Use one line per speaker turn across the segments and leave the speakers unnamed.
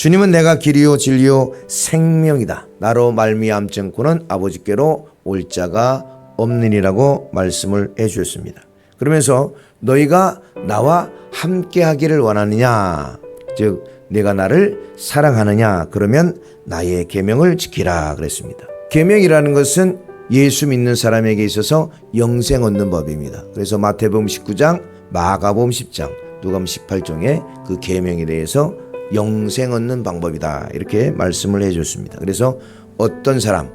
주님은 내가 길이요 진리요 생명이다. 나로 말미암증 고는 아버지께로 올 자가 없느니라고 말씀을 해 주셨습니다. 그러면서 너희가 나와 함께 하기를 원하느냐 즉 내가 나를 사랑하느냐 그러면 나의 계명을 지키라 그랬습니다. 계명이라는 것은 예수 믿는 사람에게 있어서 영생 얻는 법입니다. 그래서 마태복음 19장, 마가복음 10장, 누가복음 18장에 그 계명에 대해서 영생 얻는 방법이다. 이렇게 말씀을 해 줬습니다. 그래서 어떤 사람,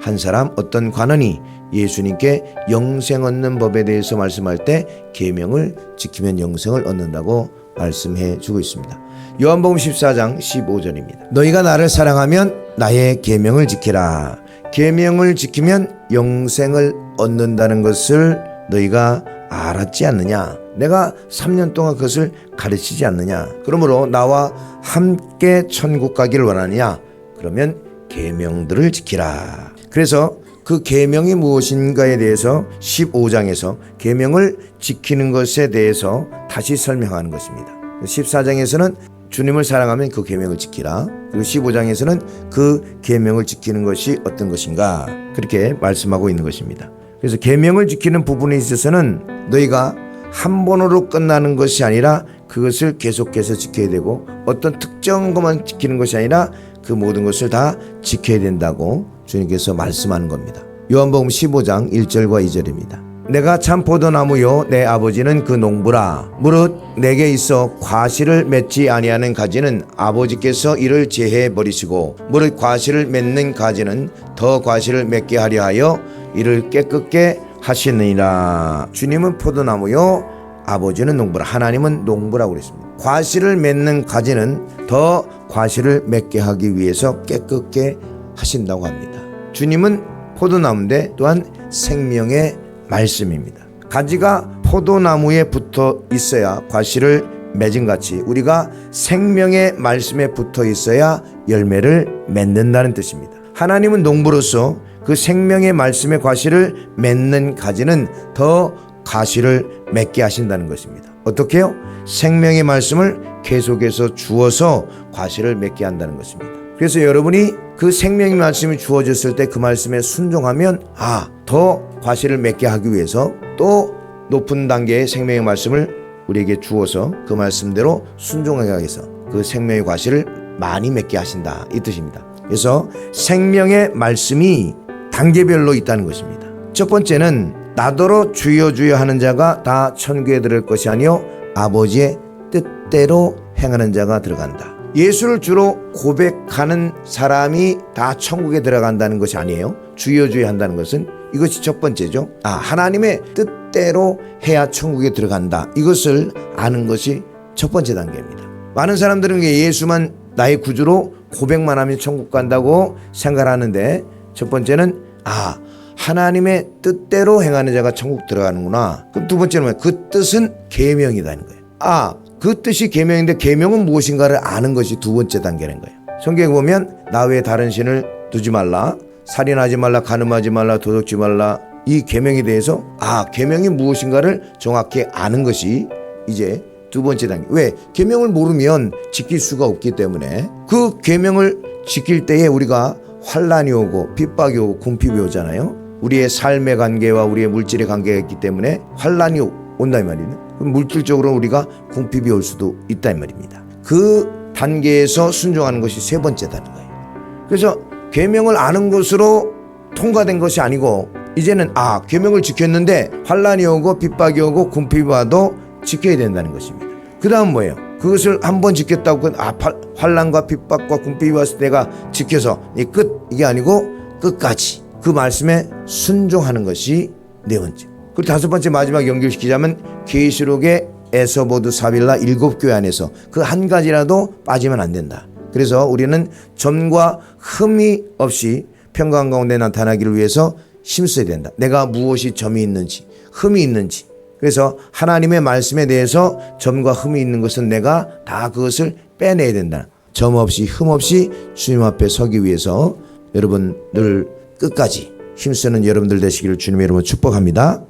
한 사람, 어떤 관원이 예수님께 영생 얻는 법에 대해서 말씀할 때 계명을 지키면 영생을 얻는다고 말씀해 주고 있습니다. 요한복음 14장 15절입니다. 너희가 나를 사랑하면 나의 계명을 지키라. 계명을 지키면 영생을 얻는다는 것을 너희가 알았지 않느냐? 내가 3년 동안 그것을 가르치지 않느냐? 그러므로 나와 함께 천국 가기를 원하느냐? 그러면 계명들을 지키라. 그래서 그 계명이 무엇인가에 대해서 15장에서 계명을 지키는 것에 대해서 다시 설명하는 것입니다. 14장에서는 주님을 사랑하면 그 계명을 지키라. 그리고 15장에서는 그 계명을 지키는 것이 어떤 것인가 그렇게 말씀하고 있는 것입니다. 그래서 계명을 지키는 부분에 있어서는 너희가 한 번으로 끝나는 것이 아니라 그것을 계속해서 지켜야 되고 어떤 특정 것만 지키는 것이 아니라 그 모든 것을 다 지켜야 된다고 주님께서 말씀하는 겁니다. 요한복음 15장 1절과 2절입니다. 내가 참 포도나무요 내 아버지는 그 농부라 무릇 내게 있어 과실을 맺지 아니하는 가지는 아버지께서 이를 제해 버리시고 무릇 과실을 맺는 가지는 더 과실을 맺게 하려 하여 이를 깨끗게 하시느니라 주님은 포도나무요 아버지는 농부라 하나님은 농부라고 그랬습니다 과실을 맺는 가지는 더 과실을 맺게 하기 위해서 깨끗게 하신다고 합니다 주님은 포도나무인데 또한 생명의 말씀입니다. 가지가 포도나무에 붙어 있어야 과실을 맺은 같이 우리가 생명의 말씀에 붙어 있어야 열매를 맺는다는 뜻입니다. 하나님은 농부로서 그 생명의 말씀의 과실을 맺는 가지는 더 과실을 맺게 하신다는 것입니다. 어떻게요? 생명의 말씀을 계속해서 주어서 과실을 맺게 한다는 것입니다. 그래서 여러분이 그 생명의 말씀이 주어졌을 때 그 말씀에 순종하면 아, 더 과실을 맺게 하기 위해서 또 높은 단계의 생명의 말씀을 우리에게 주어서 그 말씀대로 순종하게 위해서 그 생명의 과실을 많이 맺게 하신다 이 뜻입니다. 그래서 생명의 말씀이 단계별로 있다는 것입니다. 첫 번째는 나더러 주여 주여 하는 자가 다 천국에 들을 것이 아니요 아버지의 뜻대로 행하는 자가 들어간다. 예수를 주로 고백하는 사람이 다 천국에 들어간다는 것이 아니에요. 주여 주여 한다는 것은 이것이 첫 번째죠. 아, 하나님의 뜻대로 해야 천국에 들어간다. 이것을 아는 것이 첫 번째 단계입니다. 많은 사람들은 예수만 나의 구주로 고백만 하면 천국 간다고 생각하는데 첫 번째는 아, 하나님의 뜻대로 행하는 자가 천국 들어가는구나. 그럼 두 번째는 뭐야? 그 뜻은 계명이다는 거예요. 아, 그 뜻이 계명인데 계명은 무엇인가를 아는 것이 두 번째 단계는 거예요. 성경에 보면 나 외에 다른 신을 두지 말라, 살인하지 말라, 간음하지 말라, 도둑지 말라 이 계명에 대해서 아 계명이 무엇인가를 정확히 아는 것이 이제 두 번째 단계. 왜 계명을 모르면 지킬 수가 없기 때문에 그 계명을 지킬 때에 우리가 환란이 오고 핍박이 오고 궁핍이 오잖아요. 우리의 삶의 관계와 우리의 물질의 관계가 있기 때문에 환란이 온다 이 말이에요. 물질적으로 우리가 궁핍이 올 수도 있다 이 말입니다. 그 단계에서 순종하는 것이 세 번째다는 거예요. 그래서 계명을 아는 것으로 통과된 것이 아니고 이제는 아 계명을 지켰는데 환란이 오고 핍박이 오고 궁핍이 와도 지켜야 된다는 것입니다. 그 다음 뭐예요? 그것을 한 번 지켰다고 아 환란과 핍박과 궁핍이 때 내가 지켜서 이 끝 이게 아니고 끝까지 그 말씀에 순종하는 것이 네 번째. 그리고 다섯 번째 마지막 연결시키자면 계시록의 에서보드 사빌라 일곱 교회 안에서 그 한 가지라도 빠지면 안 된다. 그래서 우리는 점과 흠이 없이 평강 가운데 나타나기를 위해서 힘써야 된다. 내가 무엇이 점이 있는지, 흠이 있는지. 그래서 하나님의 말씀에 대해서 점과 흠이 있는 것은 내가 다 그것을 빼내야 된다. 점 없이 흠 없이 주님 앞에 서기 위해서 여러분 늘 끝까지 힘쓰는 여러분들 되시기를 주님의 이름으로 축복합니다.